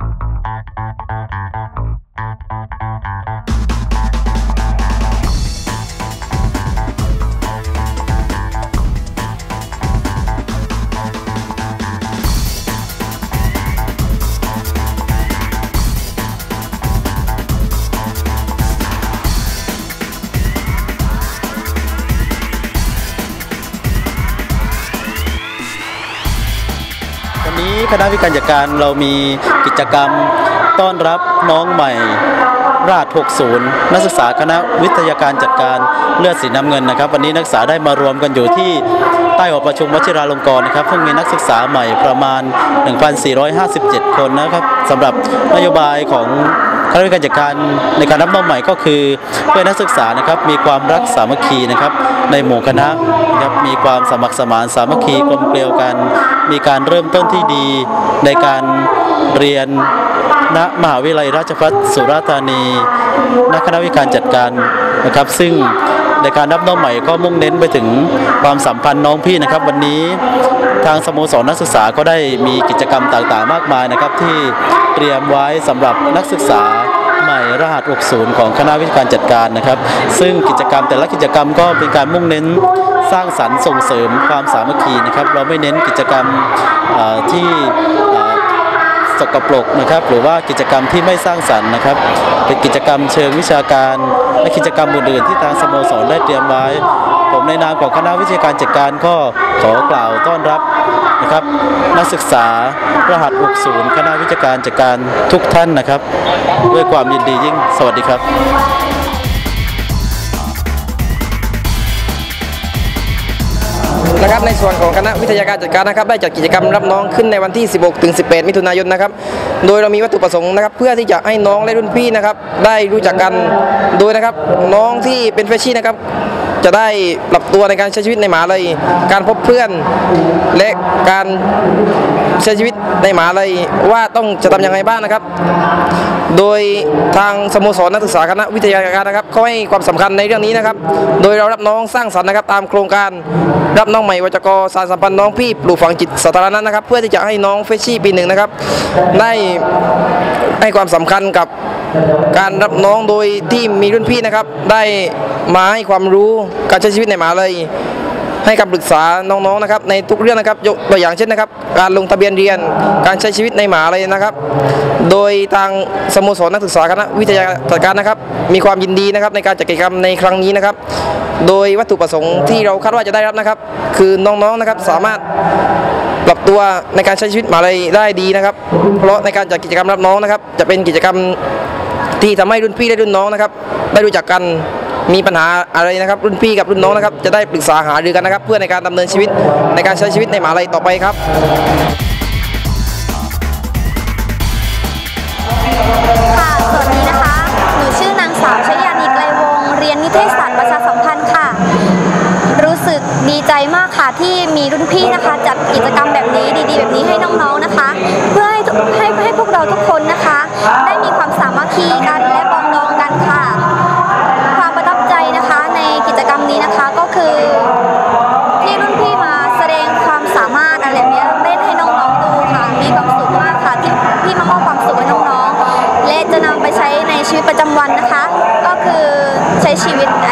you วันนี้คณะวิการจัดการเรามีกิจกรรมต้อนรับน้องใหม่ราช 60 นักศึกษาคณะวิทยาการจัดการเลือดสีน้ำเงินนะครับ วันนี้นักศึกษาได้มารวมกันอยู่ที่ใต้หอประชุมวชิราลงกรณ์นะครับเพิ่งมีนักศึกษาใหม่ประมาณ 1,457 คนนะครับสำหรับนโยบายของ คณะวิการจัดการในการรับน้องใหม่ก็คือเพื่อนักศึกษานะครับมีความรักสามัคคีนะครับในหมู่คณะนะครับมีความสมัครสมานสามัคคีกลมเกลียวกัน มีการเริ่มต้นที่ดีในการเรียนณมหาวิทยาลัยราชภัฏสุราษฎร์ธานีนักคณะวิการจัดการนะครับ ซึ่ง ในการรับน้องใหม่ก็มุ่งเน้นไปถึงความสัมพันธ์น้องพี่นะครับ วันนี้ทางสโมสรนักศึกษาก็ได้มีกิจกรรมต่างๆ มากมายนะครับ ที่เตรียมไว้สำหรับนักศึกษาใหม่รหัส 60 ของคณะวิทยาการจัดการนะครับ ซึ่งกิจกรรมแต่ละกิจกรรมก็เป็นการมุ่งเน้นสร้างสรรค์ส่งเสริมความสามัคคีนะครับ เราไม่เน้นกิจกรรมที่ สกปรกนะครับ หรือว่ากิจกรรมที่ไม่สร้างสรรค์นะครับ เป็นกิจกรรมเชิงวิชาการ และกิจกรรมอื่นๆที่ทางสโมสรได้เตรียมไว้ ผมในนามของคณะวิชาการจัดการก็ขอกล่าวต้อนรับนะครับ นักศึกษารหัส 60 คณะวิชาการจัดการทุกท่านนะครับ ด้วยความยินดียิ่งสวัสดีครับ ส่วนของคณะวิทยาการจัดการนะครับ ได้จัดกิจกรรมรับน้องขึ้นในวันที่ 16ถึง18 มิถุนายนนะครับ โดยเรามีวัตถุประสงค์นะครับ เพื่อที่จะให้น้องและรุ่นพี่นะครับ ได้รู้จักกัน โดยนะครับน้องที่เป็นเฟชชี่นะครับ จะได้ปรับตัวในการใช้ชีวิตในหมาเลย การพบเพื่อนและการใช้ชีวิตในหมาเลยว่าต้องจะทำยังไงบ้างนะครับ โดยทางสโมสรนักศึกษาคณะวิทยาการนะครับเขาให้ความสำคัญในเรื่องนี้นะครับ โดยเรารับน้องสร้างสรรค์นะครับ ตามโครงการรับน้องใหม่วจกสารสัมพันธ์น้องพี่ปลูกฝังจิตสาธารณะนะครับ เพื่อที่จะให้น้องเฟชชี่ปีหนึ่งนะครับ ได้ให้ความสำคัญกับ การรับน้องโดยที่มีรุ่นพี่นะครับ ได้มาให้ความรู้การใช้ชีวิตในหมาเลย ให้คำปรึกษาน้องๆนะครับ ในทุกเรื่องนะครับยกตัวอย่างเช่นนะครับ การลงทะเบียนเรียนการใช้ชีวิตในหมหาเลยนะครับ โดยทางสโมสรนักศึกษาคณะวิทยาจัดการนะครับ มีความยินดีนะครับในการจัดกิจกรรมในครั้งนี้นะครับ โดยวัตถุประสงค์ที่เราคาดว่าจะได้รับนะครับ คือน้องๆนะครับสามารถปรับตัวในการใช้ชีวิตหมหาลัยได้ดีนะครับ เพราะในการจัดกิจกรรมรับน้องนะครับ จะเป็นกิจกรรม ที่ทำให้รุ่นพี่และรุ่นน้องนะครับ ได้รู้จักกันมีปัญหาอะไรนะครับ รุ่นพี่กับรุ่นน้องนะครับ จะได้ปรึกษาหารือกันนะครับ เพื่อในการดำเนินชีวิตในการใช้ชีวิตในมหาลัยต่อไปครับค่ะสวัสดีนะคะ หนูชื่อนางสาวชยานีไกลวงเรียนนิเทศศาสตร์ประชาสัมพันธ์ค่ะ รู้สึกดีใจมากค่ะที่มีรุ่นพี่นะคะ จัดกิจกรรมแบบนี้ดีๆ แบบนี้ให้น้องๆนะคะ เพื่อให้ให้ให้พวกเราทุกคนนะคะได้ คีกันและปองดองกันค่ะ ความประทับใจนะคะในกิจกรรมนี้นะคะก็คือที่รุ่นพี่มาแสดงความสามารถอะไรแบบเนี้ยเต้นให้น้องๆดูค่ะมีความสุขมากค่ะที่พี่มามอบความสุขให้น้องๆและจะนำไปใช้ในชีวิตประจำวันนะคะ ก็คือใช้ชีวิตไอ